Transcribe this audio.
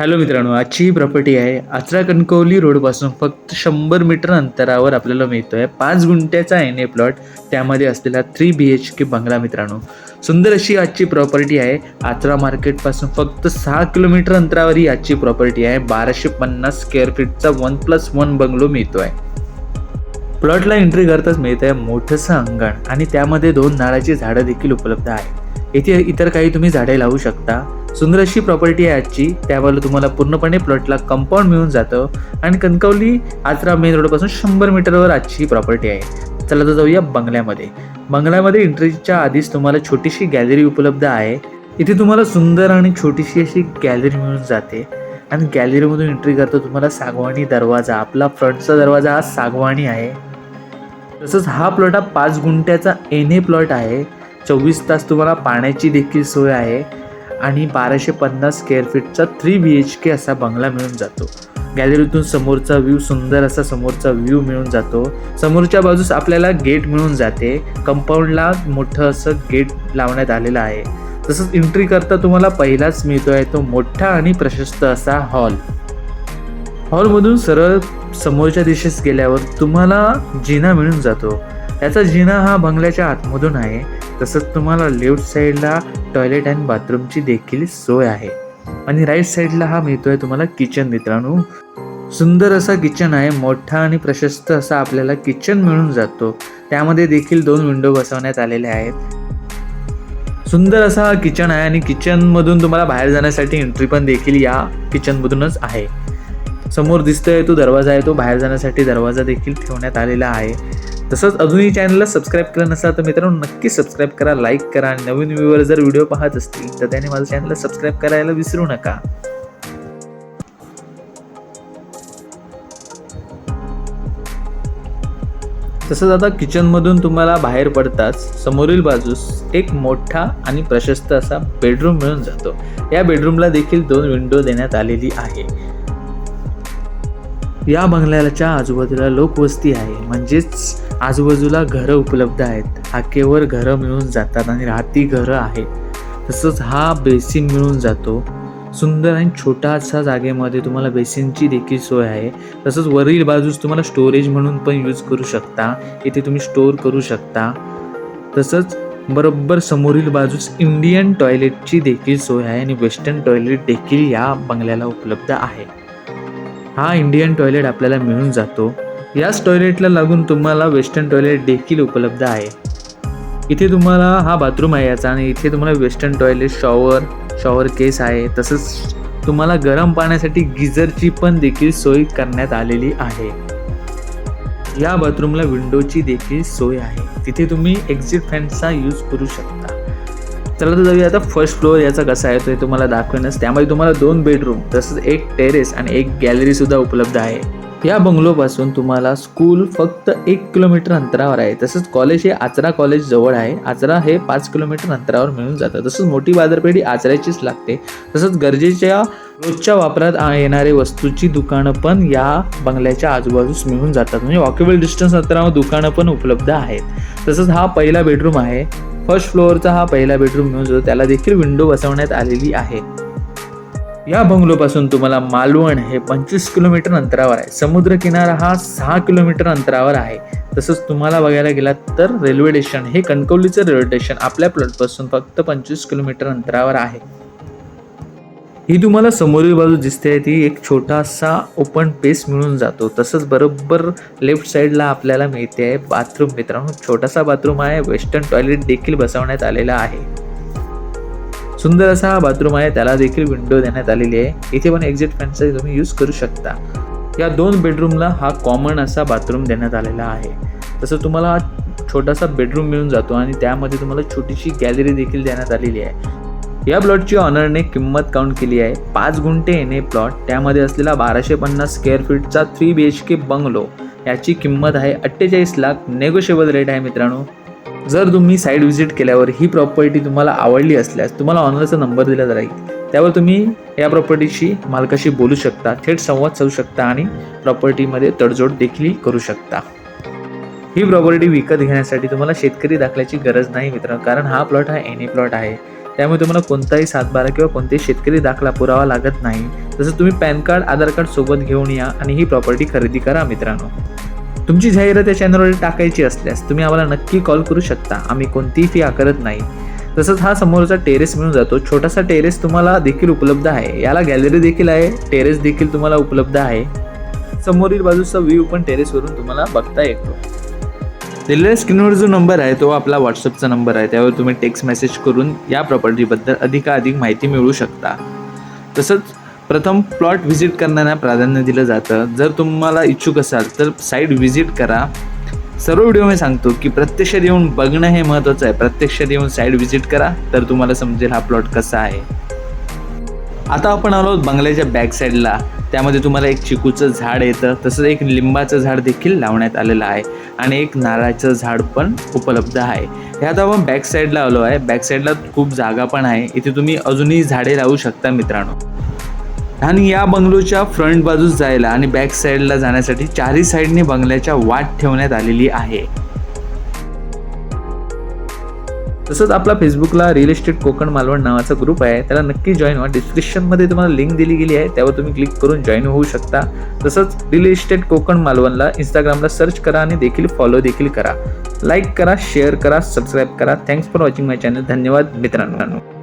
Hello मित्रांनो आजची ही property आहे आचरा कणकवली रोडपासून फक्त शंभर मीटर अंतरावर आपल्याला मिळतो आहे पाच गुंठ्याचा एन ए प्लॉट त्यामध्ये असलेला थ्री बी एच के बंगला मित्रांनो. सुंदर अशी आजची प्रॉपर्टी आहे. आचरा मार्केटपासून फक्त सहा किलोमीटर अंतरावर ही आजची प्रॉपर्टी आहे. बाराशे पन्नास स्क्वेअर फीटचा वन प्लस वन बंगलो मिळतो आहे प्लॉटला एंट्री करताच मिळतं आहे मोठंसं अंगण आणि त्यामध्ये दोन नाळाची झाडं देखील उपलब्ध आहे येथे इतर काही तुम्ही झाडे लावू शकता. सुंदर अशी प्रॉपर्टी आहे आजची. त्यावेळेला तुम्हाला पूर्णपणे प्लॉटला कंपाऊंड मिळून जातं. आणि कणकवली आजरा मेन रोडपासून शंभर मीटरवर आजची प्रॉपर्टी आहे. चला तर जाऊया बंगल्यामध्ये. बंगल्यामध्ये एंट्रीच्या आधीच तुम्हाला छोटीशी गॅलरी उपलब्ध आहे. इथे तुम्हाला सुंदर आणि छोटीशी अशी गॅलरी मिळून जाते. आणि गॅलरीमधून एंट्री करतो तुम्हाला सागवानी दरवाजा. आपला फ्रंटचा दरवाजा हा सागवानी आहे. तसंच हा प्लॉट हा पाच गुंठ्याचा एन ए प्लॉट आहे. चोवीस तास तुम्हाला पाण्याची देखील सोय आहे. आणि बाराशे पन्नास स्क्वेअर फीटचा थ्री बी एच के असा बंगला मिळून जातो. गॅलरीतून समोरचा व्ह्यू सुंदर असा समोरचा व्ह्यू मिळून जातो. समोरच्या बाजूस आपल्याला गेट मिळून जाते. कंपाऊंडला मोठं असं गेट लावण्यात आलेलं आहे. तसंच एंट्री करता तुम्हाला पहिलाच मिळतो आहे तो मोठा आणि प्रशस्त असा हॉल हॉलमधून सरळ समोरच्या दिशेस गेल्यावर तुम्हाला जिना मिळून जातो. याचा जिना हा बंगल्याच्या आतमधून आहे. तसंच तुम्हाला लेफ्ट साईडला टॉयलेट अँड बाथरूमची देखील सोय आहे. आणि राईट साईडला हा मिळतोय तुम्हाला किचन मित्रांनो. सुंदर असा किचन आहे मोठा आणि प्रशस्त असा आपल्याला किचन मिळून जातो. त्यामध्ये देखील दोन विंडो बसवण्यात आलेले आहेत. सुंदर असा हा किचन आहे आणि किचनमधून तुम्हाला बाहेर जाण्यासाठी एंट्री पण देखील या किचनमधूनच आहे. समोर दिसतोय तो दरवाजा आहे तो बाहेर जाण्यासाठी दरवाजा देखील ठेवण्यात आलेला आहे. तसंच अजूनही चॅनलला सबस्क्राईब केलं नसला तर मित्रांनो नक्की सबस्क्राईब करा लाईक करा. आणि नवीन व्ह्यूवर जर व्हिडिओ पाहत असतील तर त्याने माझं चॅनलला सबस्क्राईब करायला विसरू नका. तसंच आता किचनमधून तुम्हाला बाहेर पडताच समोरील बाजूस एक मोठा आणि प्रशस्त असा बेडरूम मिळून जातो. या बेडरूमला देखील दोन विंडो देण्यात आलेली आहे. या बंगल्याच्या आजूबाजूला लोकवस्ती आहे. म्हणजेच आजूबाजूला घरं उपलब्ध आहेत. हाकेवर घरं मिळून जातात आणि राहती घरं आहेत तसंच हा बेसिन मिळून जातो. सुंदर आणि छोटासा जागेमध्ये तुम्हाला बेसिनची देखील सोय आहे. तसंच वरील बाजूस तुम्हाला स्टोरेज म्हणून पण यूज करू शकता. इथे तुम्ही स्टोअर करू शकता. तसंच बरोबर समोरील बाजूस इंडियन टॉयलेटची देखील सोय आहे आणि वेस्टर्न टॉयलेट देखील या बंगल्याला उपलब्ध आहे. हा इंडियन टॉयलेट आपल्याला मिळून जातो. याच टॉयलेटला लागून तुम्हाला वेस्टर्न टॉयलेट देखील उपलब्ध आहे. इथे तुम्हाला हा बाथरूम आहे याचा आणि इथे तुम्हाला वेस्टर्न टॉयलेट शॉवर शॉवर केस आहे. तसंच तुम्हाला गरम पाण्यासाठी गिझरची पण देखील सोय करण्यात आलेली आहे. या बाथरूमला विंडोची देखील सोय आहे. तिथे तुम्ही एक्झिट फॅनचा यूज करू शकता. चला तर जाऊया आता फर्स्ट फ्लोअर याचा कसा आहे तो तुम्हाला दाखवेनच. त्यामध्ये तुम्हाला दोन बेडरूम तसंच एक टेरेस आणि एक गॅलरी सुद्धा उपलब्ध आहे. या बंगलोपासून तुम्हाला स्कूल फक्त एक किलोमीटर अंतरावर आहे. तसंच कॉलेज हे आचरा कॉलेज जवळ आहे. आचरा हे पाच किलोमीटर अंतरावर मिळून जातं. तसंच मोठी बाजारपेठी आचऱ्याचीच लागते. तसंच गरजेच्या रोजच्या वापरात येणारे वस्तूची दुकानं पण या बंगल्याच्या आजूबाजूस मिळून जातात. म्हणजे वॉकेबल डिस्टन्स अंतरावर दुकानं पण उपलब्ध आहेत. तसंच हा पहिला बेडरूम आहे. फर्स्ट फ्लोअरचा हा पहिला बेडरूम घेऊन जातो. त्याला देखील विंडो बसवण्यात आलेली आहे. या बंगलोपासून तुम्हाला मालवण हे पंचवीस किलोमीटर अंतरावर आहे. समुद्र किनारा हा सहा किलोमीटर अंतरावर आहे. तसंच तुम्हाला बघायला गेलात तर रेल्वे स्टेशन हे कणकवलीचं रेल्वे स्टेशन आपल्या प्लॉटपासून फक्त पंचवीस किलोमीटर अंतरावर आहे. ही तुम्हाला समोरील बाजू दिसते ती एक छोटासा ओपन पेस मिळून जातो. तसंच बरोबर लेफ्ट साईडला आपल्याला मिळते आहे बाथरूम मित्रांनो. छोटासा बाथरूम आहे वेस्टर्न टॉयलेट देखील बसवण्यात आलेला आहे. सुंदर असा हा बाथरूम आहे त्याला देखील विंडो देण्यात आलेली आहे. इथे पण एक्झिट फॅनचा तुम्ही यूज करू शकता. या दोन बेडरूमला हा कॉमन असा बाथरूम देण्यात आलेला आहे. तसं तुम्हाला छोटासा बेडरूम मिळून जातो आणि त्यामध्ये तुम्हाला छोटीशी गॅलरी देखील देण्यात आलेली आहे. या प्लॉटची ऑनरने किंमत काउंट केली आहे. पाच गुंठे एन ए प्लॉट त्यामध्ये असलेला बाराशे पन्नास square फीटचा three B H K bungalow याची किंमत आहे अठ्ठेचाळीस लाख नेगोशिएबल रेट आहे मित्रांनो. जर तुम्ही साईट व्हिजिट केल्यावर ही प्रॉपर्टी तुम्हाला आवडली असल्यास तुम्हाला ऑनरचा नंबर दिला जाईल. त्यावर तुम्ही या प्रॉपर्टीशी मालकाशी बोलू शकता थेट संवाद साधू शकता आणि प्रॉपर्टीमध्ये तडजोड देखील करू शकता. ही प्रॉपर्टी विकत घेण्यासाठी तुम्हाला शेतकरी दाखल्याची गरज नाही मित्रांनो कारण हा प्लॉट हा एन ए प्लॉट आहे. त्यामुळे तुम्हाला कोणताही सातबारा किंवा कोणताही शेतकरी दाखला पुरावा लागत नाही. तसं तुम्ही पॅन कार्ड आधार कार्ड सोबत घेऊन या आणि ही प्रॉपर्टी खरेदी करा मित्रांनो. तुमची जाहिरात या चॅनलवर टाकायची असल्यास तुम्ही आम्हाला नक्की कॉल करू शकता. आम्ही कोणतीही फी आकारत नाही. तसंच हा समोरचा टेरेस मिळून जातो. छोटासा टेरेस तुम्हाला देखील उपलब्ध आहे. याला गॅलरी देखील आहे. टेरेस देखील तुम्हाला उपलब्ध आहे. समोरील बाजूचा व्ह्यू पण टेरेसवरून तुम्हाला बघता येतो. दिलेल्या स्क्रीनवर जो नंबर आहे तो आपला व्हॉट्सअपचा नंबर आहे. त्यावर तुम्ही टेक्स्ट मेसेज करून या प्रॉपर्टीबद्दल अधिकाधिक माहिती मिळवू शकता. तसंच प्रथम प्लॉट व्हिजिट करणाऱ्यांना प्राधान्य दिलं जातं. जर तुम्हाला इच्छुक असाल तर साईट व्हिजिट करा. सर्व व्हिडिओ मी सांगतो की प्रत्यक्षात येऊन बघणं हे महत्त्वाचं आहे. प्रत्यक्षात येऊन साईट व्हिजिट करा तर तुम्हाला समजेल हा प्लॉट कसा आहे. आता आपण आलो आहोत बंगल्याच्या बॅक साईडला त्यामध्ये तुम्हाला एक चिकूचं झाड येतं तसंच एक लिंबाचं झाड देखील लावण्यात आलेलं आहे आणि एक नारळाचं झाड पण उपलब्ध आहे. ह्यात आपण बॅक साईडला आलो आहे. बॅक साईडला खूप जागा पण आहे. इथे तुम्ही अजूनही झाडे लावू शकता मित्रांनो. आणि या बंगलोच्या फ्रंट बाजूस जायला आणि बॅक साईडला जाण्यासाठी चारही साईडने बंगल्याच्या वाट ठेवण्यात आलेली आहे. तसंच आपला फेसबुकला रिअल इस्टेट कोकण मालवण नावाचा ग्रुप आहे. त्याला नक्की जॉईन व्हा. डिस्क्रिप्शनमध्ये तुम्हाला लिंक दिली गेली आहे. त्यावर तुम्ही क्लिक करून जॉईन होऊ शकता. तसंच रिअल इस्टेट कोकण मालवणला इंस्टाग्रामला सर्च करा आणि देखील फॉलो देखील करा. लाईक करा शेअर करा सबस्क्राईब करा. Thanks for watching my channel धन्यवाद मित्रांनो.